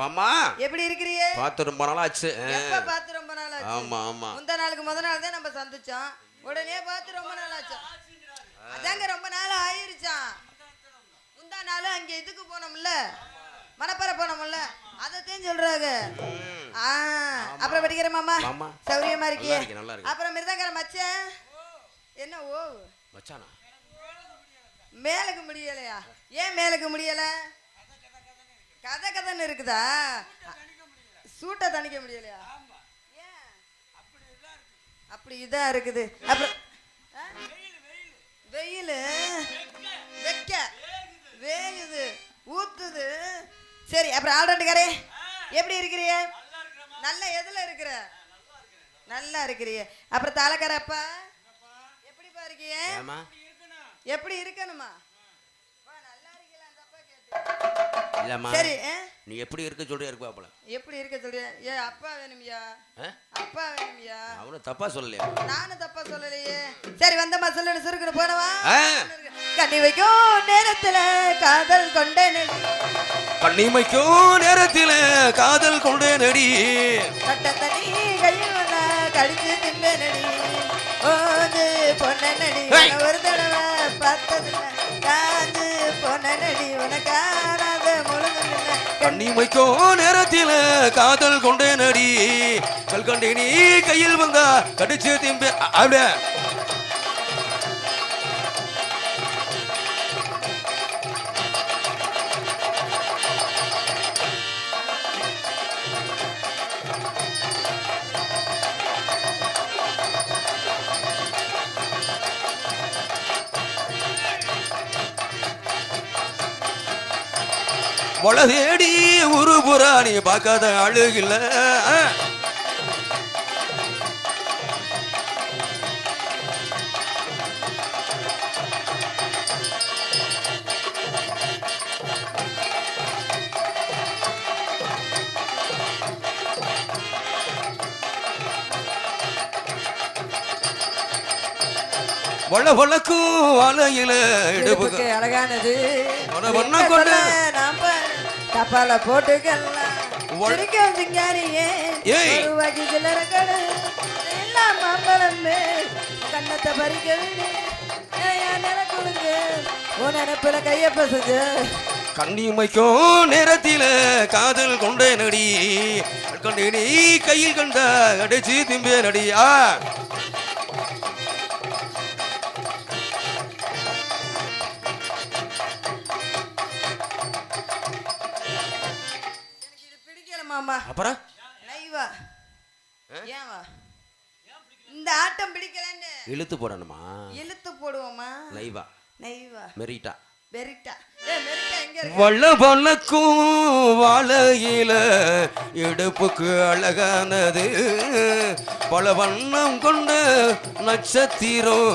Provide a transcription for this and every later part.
வாமா எப்படி இருக்கிறியே? பார்த்து ரொம்ப நாளாச்சு. எப்ப பார்த்து ரொம்ப நாள் ஆச்சு ஆமா ஆமா. முந்தா நாளுக்கு முத நாள் தான் நம்ம சந்திச்சோம். உடனே பார்த்து ரொம்ப நாள் ஆச்சு அதாங்க ரொம்ப நாள் ஆயிருச்சான் முந்தா நாள் அங்க இதுக்கு போனோம்ல. மணப்பறை போனோம்ல. அதைத்தான் சொல்றாங்க. அப்புறம் படிக்கிற மாமா. சௌரியமா இருக்கியே. அப்புறம் மிருதங்கர மச்சான் என்ன ஓ. மச்சானா? மேலுக்கு முடியலையா? ஏன் மேலுக்கு முடியல? கதை கதைன்னு இருக்குதா? சூட்டை தணிக்க முடியலையா? ஏன்? அப்படி இதான் இருக்குது. அப்புறம்? வெயில் வெக்க. வேகுது. ஊத்துது. சரி அப்புறம் ஆல்ரெண்டுக்காரே எப்படி இருக்கிறிய? நல்ல எதுல இருக்கிற? நல்லா இருக்கிறிய. அப்புறம் தலைக்காரப்பா? எப்படிப்பா இருக்கிய? ஏமா எப்படி இருக்கணுமா வா, நல்லா இருக்கீங்களா? அந்த அப்பா கேட்டு. இல்லம்மா. சரி? நீ எப்படி இருக்க சொல்றியா இருக்கு பாப்பல எப்படி இருக்க சொல்றிய? ஏ அப்பா வேணுமியா? அப்பா வேணுமியா? அவனும் தப்பா சொல்லலையா? நானும் தப்பா சொல்லலையே. சரி வந்தம்மா சொல்லு சுருக்குன்னு போனவா. கண்ணி வைக்கும் நேரத்துல காதல் கொண்ட கண்ணிமைக்கும் நேரத்தில் காதல் கொண்டே நடி கட்ட தண்ணி கையில் கடிச்சு திம்ப நடி ஓது பொன்ன நடி ஒரு தடவை வைக்கோ நேரத்தில் காதல் கொண்டே நடி கல்கண்டே நீ கையில் வந்தா கடிச்சு திம்பே அப்படியே? வளதேடி ஒரு புறா நீ பார்க்காத அழுகில்ல வள வளக்கும் அலையில இடுப்புக்கு. அழகானது. கொண்ட- தப்பால போட்டுக்கலாம் சிங்காரியே ஏய். ஒரு எல்லாம் மாம்பழமே கண்ணத்தை பறிக்க உன் நினைப்புல கைய பசுங்க கண்ணிமைக்கும் நேரத்தில காதல் கொண்டே நடி கொண்டே நீ கையில் கண்ட அடிச்சு திம்பே நடியா அப்புறம்? லைவா ஏவா இந்த ஆட்டம் பிடிக்கலன்னு. இழுத்து போடணுமா? இழுத்து போடுவோமா லைவா நைவா. மெரிட்டா. பெரிட்டா ஏ பெரிட்டா எங்க இருக்கு? வள வளக்கும் வாழையில இடுப்புக்கு அழகானது. பல வண்ணம் கொண்ட நட்சத்திரம்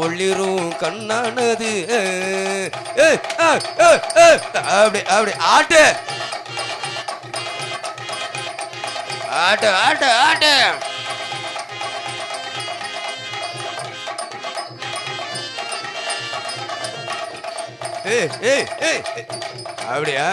ஒளிரும் கண்ணானது. அப்படி அப்படி ஆட்டு. ஆட்டு ஆட்டு ஆட்டு. ஏய் ஏய் ஏய் அப்படியா?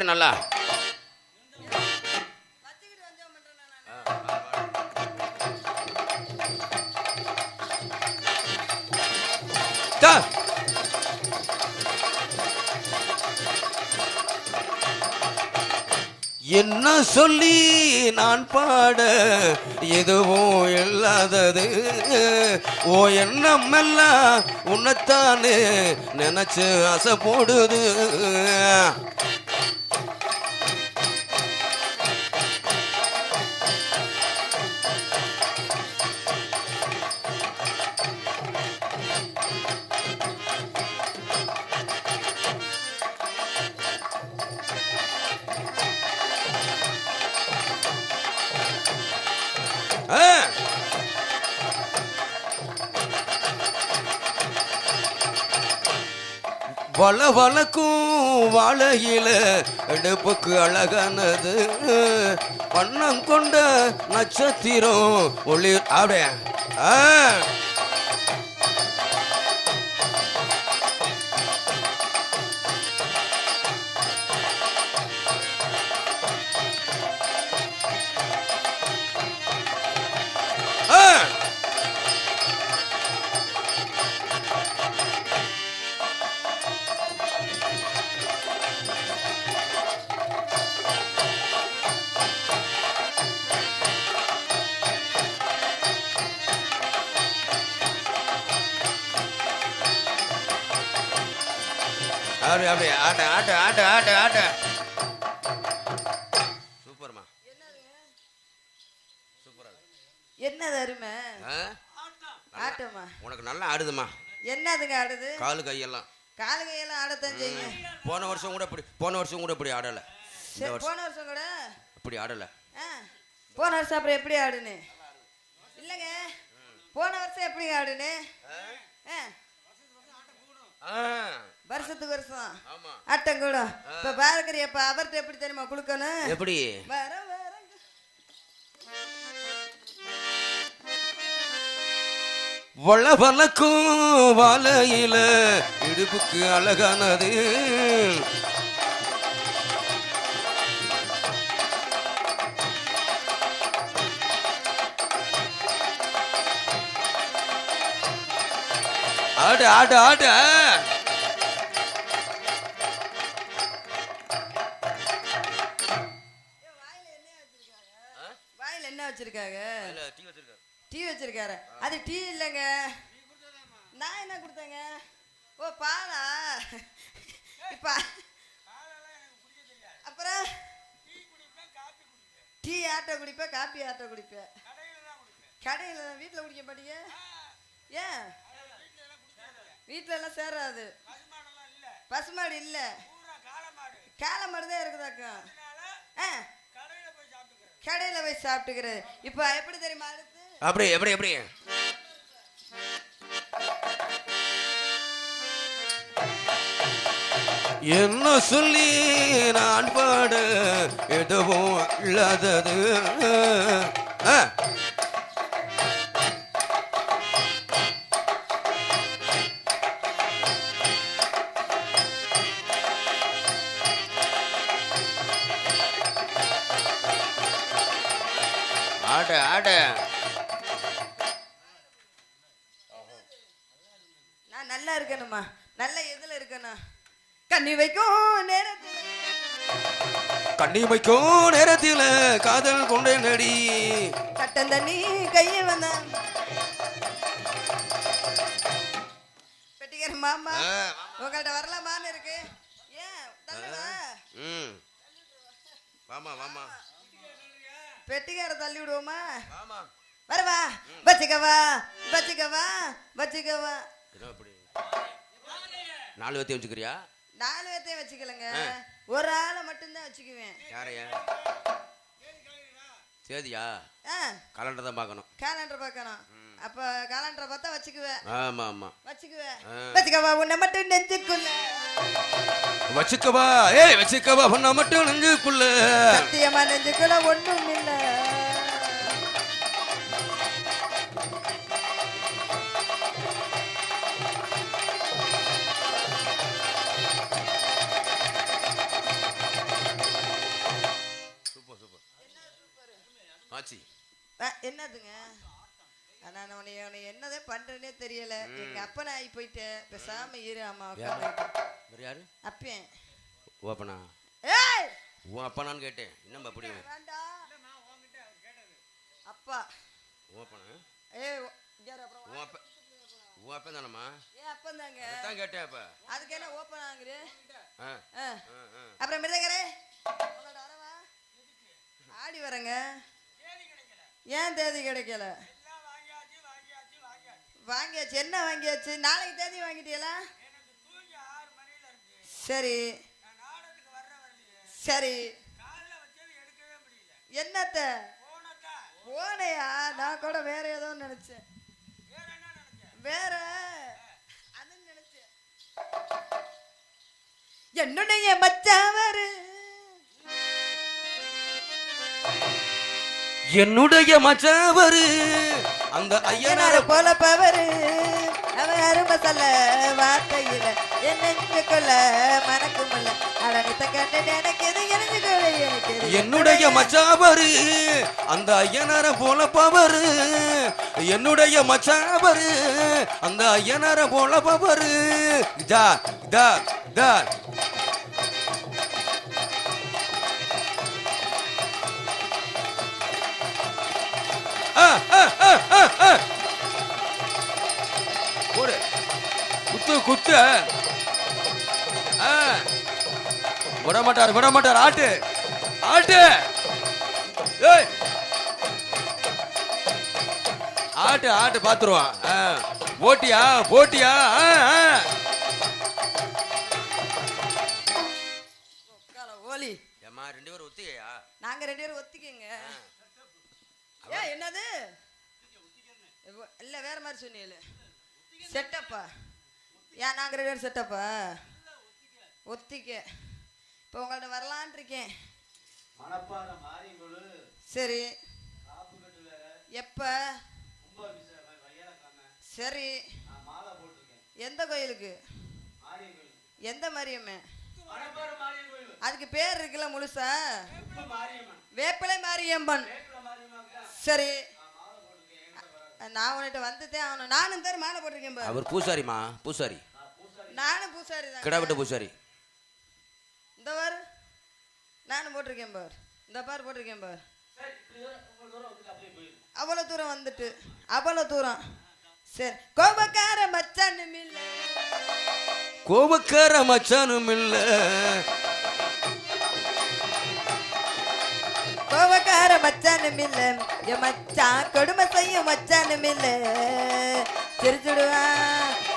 பாட்டு நல்லா. என்ன சொல்லி நான் பாட எதுவும் இல்லாதது? ஓ எண்ணம் எல்லாம் உன்னைத்தானே நினைச்சு ஆசை போடுது. பல வளக்கும் வாழையில எடுப்புக்கு அழகானது. வண்ணம் கொண்ட நட்சத்திரம் ஒளி அப்படியே? ஆ. அப்படி அப்படி ஆட்ட ஆட்ட ஆட்ட ஆட்ட ஆட்ட. சூப்பர்மா. சூப்பரா என்னது அருமை? ஆ? ஆட்டமா உனக்கு நல்லா ஆடுதுமா. என்னதுங்க ஆடுது? காலு கையெல்லாம். காலு கையெல்லாம் ஆடத்தான் செய்யும். போன வருஷம் கூட இப்படி போன வருஷம் கூட இப்படி ஆடல. போன வருஷம் கூட? இப்படி ஆடல. போன வருஷம் அப்புறம் எப்படி ஆடுனு இல்லைங்க. போன வருஷம் எப்படி ஆடுனு ஆ, வருஷத்துக்கு வருஷம். ஆமா. ஆட்டம் கூட இப்ப பாருக்கிறிய இப்ப அவர்கிட்ட எப்படி தெரியுமா கொடுக்கணும்? எப்படி? வர வரங்க வள வளக்கும் வாழையில இடுப்புக்கு அழகானது. ஆடு ஆடு ஆடு. டீ அது டீ இல்லைங்க. நான் என்ன கொடுத்தேங்க? ஓ பாலா? இப்போ அப்புறம் டீ ஆட்டோ குடிப்பேன் காப்பி ஆட்டோ குடிப்பேன். கடையில் வீட்டில் குடிக்க மாட்டீங்க? ஏன்? வீட்டில எல்லாம் சேராது. பசுமாடு இல்லை. காளை மாடு தான் இருக்குதாக்கா? ஆ. கடையில் போய் சாப்பிட்டுக்கிறது. இப்போ எப்படி தெரியுமா? அப்படி எப்படி எப்படி என்ன சொல்லி நான் பாட எதுவும் இல்லாதது? ஆட ஆட. நான் நல்லா இருக்கணுமா நல்ல எதுல இருக்கணும்? கண்ணி வைக்கும் நேரத்தில். கண்ணி வைக்கும் நேரத்தில் காதல் கொண்டே நடி கட்டம் தண்ணி கையை வந்த. பெட்டிக்கிற மாமா உங்கள்கிட்ட வரலாமான்னு இருக்கு. ஏன்? வாமா வாமா பெட்டிக்கார தள்ளி விடுவோமா? வாமா வரவா வச்சுக்கவா வச்சுக்கவா வச்சுக்கவா நாலு வத்தி வச்சுக்கிறியா? நாலு பேர்த்தையும் வச்சுக்கலங்க. ஒரு ஆளை மட்டும்தான் வச்சுக்குவேன். யாரையா? சேதியா? ஆ. கலண்டர் தான் பார்க்கணும். கேலண்டர் பார்க்கணும். அப்ப கேலண்டரை பார்த்தா வச்சுக்குவேன். ஆமா ஆமா. வச்சுக்குவேன். வச்சுக்கவா உன்னை மட்டும் நெஞ்சுக்குள்ள. வச்சுக்கவா ஏய் வச்சுக்கவா பண்ண மட்டும் நெஞ்சுக்குள்ள. சத்தியமா நெஞ்சுக்குள்ள ஒண்ணும் இல்ல போயிட்டேன் பேசாம இரு அம்மா வேற யாரு? அப்பேன்? ஓப்பனா ஏய்! உன் அப்பனான்னு கேட்டேன். என்னம்மா அப்படி அப்பா. ஓப்பனா ஏய். உன் அப்ப உன் அப்பன் தானம்மா? ஏன் அப்பன் தாங்க. அதான் கேட்டேன் அப்ப. அதுக்கு என்ன ஓப்பன் ஆகுது ஆ. ஆ. அப்புறம் மிருதகரே ஆடி வரங்க. ஏன் தேதி கிடைக்கல? வாங்கியாச்சு என்ன வாங்கியாச்சு? நாளைக்கு தேதி வாங்கிட்டீங்களா சரி. சரி. என்னத்த? போனையா? நான் கூட வேற ஏதோ நினைச்சேன். வேற அதுன்னு நினைச்சேன். என்னுடைய மச்சாவரு என்னுடைய மச்சவரு அந்த ஐயனார போல பவரு அவன் அருமை சொல்ல வார்த்தையில என் நெஞ்சுக்குள்ள மனக்குமுள்ள அடனித்த கண்டு நினைக்கிறது எனக்கு என்னுடைய மச்சாவரு அந்த ஐயனார போல பவரு என்னுடைய மச்சாவரு அந்த ஐயனார போல பவரு தா தா தா போடு. குத்து குத்து. விட மாட்டார் விட மாட்டார் ஆட்டு. ஆட்டு ஆட்டு ஆட்டு பாத்துருவான். போட்டியா? போட்டியா? ஓலி. ஏம்மா ரெண்டு பேரும் ஒத்திகையா? நாங்க ரெண்டு பேரும் ஒத்திக்கங்க ஏ என்னது? இல்ல வேற மாதிரி சொன்னீங்களே செட்டப்பா ஏன் நாங்க ரெண்டு பேரும் செட்டப்பா ஒத்திக்க. இப்போ உங்கள்ட்ட வரலான் இருக்கேன். சரி. எப்ப? சரி. எந்த கோயிலுக்கு? எந்த மாரியம்மே அதுக்கு பேர் இருக்குல்ல முழுசா? வேப்பிலை மாரியம்மன். சரி. நான் உன்கிட்ட வந்துட்டே ஆகணும். நானும் தர மாலை போட்டிருக்கேன் பாரு. அவர் பூசாரிமா பூசாரி. நான் பூசாரி நானும் பூசாரி தான். கிடாவிட்ட பூசாரி. இந்த பாரு. நானும் போட்டிருக்கேன் பார். இந்த பார் போட்டிருக்கேன் பார். அவ்வளோ தூரம் வந்துட்டு அவ்வளோ தூரம். சரி. கோபக்கார மச்சான் மில்ல கோபக்கார மச்சானும் இல்ல. கோபக்கார மச்சானும் இல்ல. என் மச்சான் கொடுமை செய்யும் மச்சானும் இல்ல. சிரிச்சுடுவா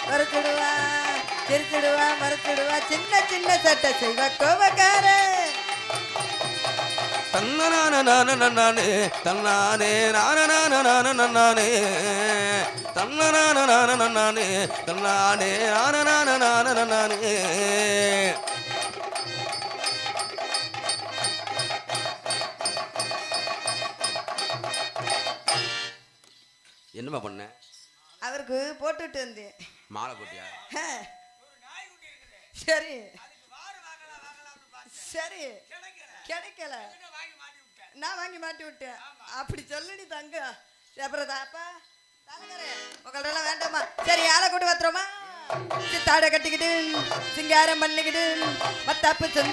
மறுத்துடுவா சிரிச்சுடுவா மறுத்துடுவா சின்ன சின்ன சட்டை செய்வா கோபக்கார தன்னானே நானே தன்னானே நானனான நானே தன்னானே நானே தன்னானே என்னம்மா பண்ண? அவருக்கு போட்டுட்டு வந்தேன். மாலை போட்டியா. சரி. சரி. கிடைக்கல. நான் வாங்கி மாட்டி விட்டேன். அப்படி சொல்லுடி தங்க. அப்புறம் தாப்பா உங்கள்ட்ட வேண்டாமா? சரி யாரை கூட்டு வத்துறோமா சித்தாடை கட்டிக்கிட்டு சிங்காரம் பண்ணிக்கிட்டு மத்தாப்பு சொந்த